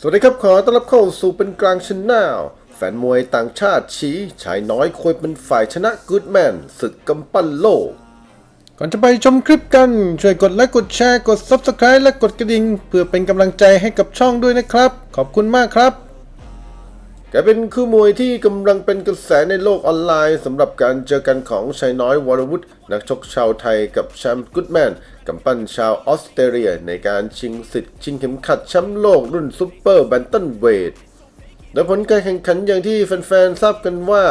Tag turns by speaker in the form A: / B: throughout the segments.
A: สวัสดีครับขอต้อนรับเข้าสู่เป็นกลางชแนลแฟนมวยต่างชาติชี้ชายน้อยควรเป็นฝ่ายชนะกูดแมนศึกกำปั้นโลก ก่อนจะไปชมคลิปกัน ช่วยกดไลค์กดแชร์กด Subscribe และกดกระดิ่ง เพื่อเป็นกำลังใจให้กับช่องด้วยนะครับ ขอบคุณมากครับ แกเป็นคู่มวยที่กำลังเป็นกระแสในโลกออนไลน์สำหรับการเจอกันของชายน้อยวรวุฒินักชกชาวไทยกับแชมป์กูดแมนกำปั้นชาวออสเตรเลีย ในการชิงสิทธิ์ชิงเข็มขัดแชมป์โลกรุ่นซุปเปอร์แบนตันเวทโดยผลการแข่งขันอย่างที่แฟนๆ ทราบกันว่า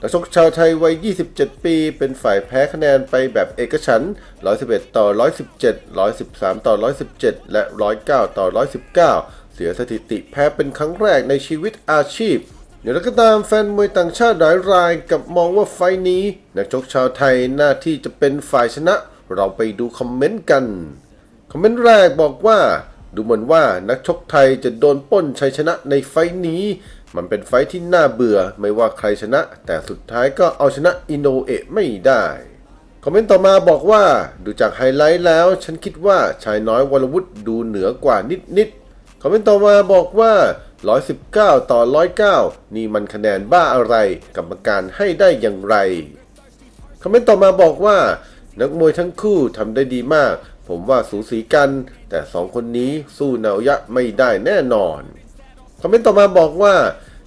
A: นักชกชาวไทยวัย 27 ปี เป็นฝ่ายแพ้คะแนนไปแบบเอกฉันท์111 ต่อ 117 113 ต่อ 117 และ 109 ต่อ 119 เสียสถิติแพ้เป็นครั้งแรกในชีวิตอาชีพอย่างไรก็ตามแฟนมวยต่างชาติหลายรายกับมองว่าไฟล์นี้ นักชกชาวไทยหน้าที่จะเป็นฝ่ายชนะ เราไปดูคอมเมนต์กัน คอมเมนต์แรกบอกว่า ดูเหมือนว่านักชกไทยจะโดนปล้นชัยชนะในไฟท์นี้ มันเป็นไฟท์ที่น่าเบื่อไม่ว่าใครชนะ แต่สุดท้ายก็เอาชนะอินโนเอะไม่ได้ คอมเมนต์ต่อมาบอกว่าดูจากไฮไลท์แล้ว ฉันคิดว่าชายน้อยวรวุฒิดูเหนือกว่านิดๆ คอมเมนต์ต่อมาบอกว่า 119 ต่อ 109 นี่มันคะแนนบ้าอะไร กรรมการให้ได้อย่างไร คอมเมนต์ต่อมาบอกว่า นักมวยทั้งคู่ทำได้ดีมาก ผมว่าสูสีกัน แต่สองคนนี้สู้นาวยะไม่ได้แน่นอน คอมเมนต์ต่อมาบอกว่า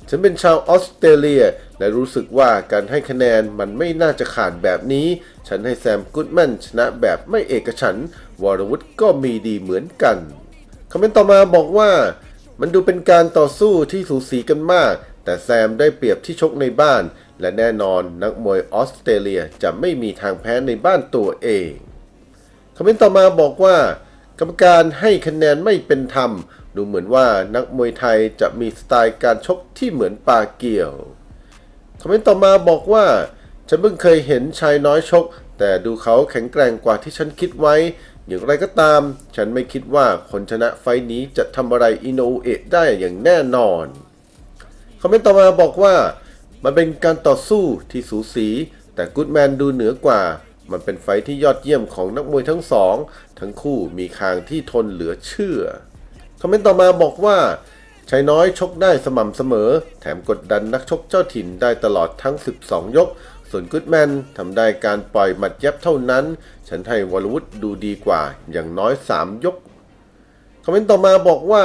A: ฉันเป็นชาวออสเตรเลีย และรู้สึกว่าการให้คะแนนมันไม่น่าจะขาดแบบนี้ ฉันให้แซมกุดแมนชนะแบบไม่เอกฉันท์วรวุฒิก็มีดีเหมือนกัน คอมเมนต์ต่อมาบอกว่า มันดูเป็นการต่อสู้ที่สูสีกันมาก แต่แซมได้เปรียบที่ชกในบ้าน และแน่นอนนักมวยออสเตรเลียจะไม่มีทางแพ้ในบ้านตัวเองคอมเมนต์ต่อมาบอกว่า กรรมการให้คะแนนไม่เป็นธรรม ดูเหมือนว่านักมวยไทยจะมีสไตล์การชกที่เหมือนปาเกี่ยวคอมเมนต์ต่อมาบอกว่า ฉันเพิ่งเคยเห็นชายน้อยชก แต่ดูเขาแข็งแกร่งกว่าที่ฉันคิดไว้ อย่างไรก็ตาม ฉันไม่คิดว่าคนชนะไฟท์นี้จะทำอะไรอินโนเอะได้อย่างแน่นอนคอมเมนต์ต่อมาบอกว่า มันเป็นการต่อสู้ที่สูสี แต่กูดแมนดูเหนือกว่า มันเป็นไฟท์ที่ยอดเยี่ยมของนักมวยทั้งสอง ทั้งคู่มีคางที่ทนเหลือเชื่อคอมเมนต์ต่อมาบอกว่าชายน้อยชกได้สม่ำเสมอ แถมกดดันนักชกเจ้าถิ่นได้ตลอดทั้ง 12 ยก ส่วนกูดแมนทำได้การปล่อยหมัดยับเท่านั้น ฉันให้วรวุฒดูดีกว่าอย่างน้อย 3 ยก คอมเมนต์ต่อมาบอกว่า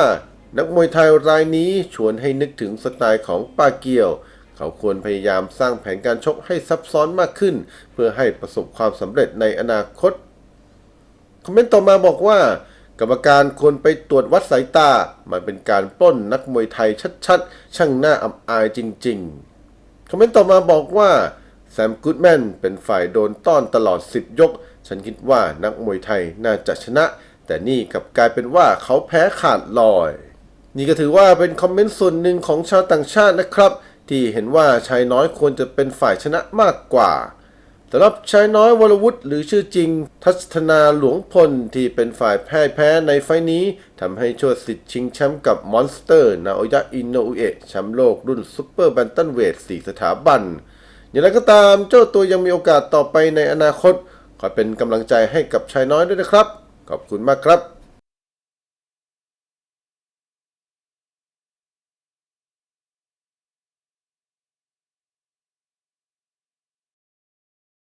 A: นักมวยไทยรายนี้ชวนให้นึกถึงสไตล์ของปาเกียว เขาควรพยายามสร้างแผนการชกให้ซับซ้อนมากขึ้น เพื่อให้ประสบความสำเร็จในอนาคต คอมเมนต์ต่อมาบอกว่ากรรมการควรไปตรวจวัดสายตา มันเป็นการปล้นนักมวยไทยชัดๆ ช่างน่าอับอายจริง ๆ คอมเมนต์ต่อมาบอกว่า แซมกูดแมนเป็นฝ่ายโดนต้อนตลอด 10 ยก ฉันคิดว่านักมวยไทยน่าจะชนะ แต่นี่กลับกลายเป็นว่าเขาแพ้ขาดลอย นี่ก็ถือว่าเป็นคอมเมนต์ส่วนหนึ่งของชาวต่างชาตินะครับ ที่เห็นว่าชายน้อยควรจะเป็นฝ่ายชนะมากกว่าสำหรับชายน้อยวรวุฒิหรือชื่อจริง ทัศนาหลวงพลที่เป็นฝ่ายแพ้แพ้ในไฟล์นี้ทำให้โชดสิทธิ์ชิงแชมป์กับมอนสเตอร์ นาโอยะอินโนอุเอะแชมป์โลกรุ่นซุปเปอร์แบนตันเวท4สถาบัน อย่างไรก็ตามเจ้าตัวยังมีโอกาสต่อไปในอนาคต ขอเป็นกำลังใจให้กับชายน้อยด้วยนะครับ ขอบคุณมากครับ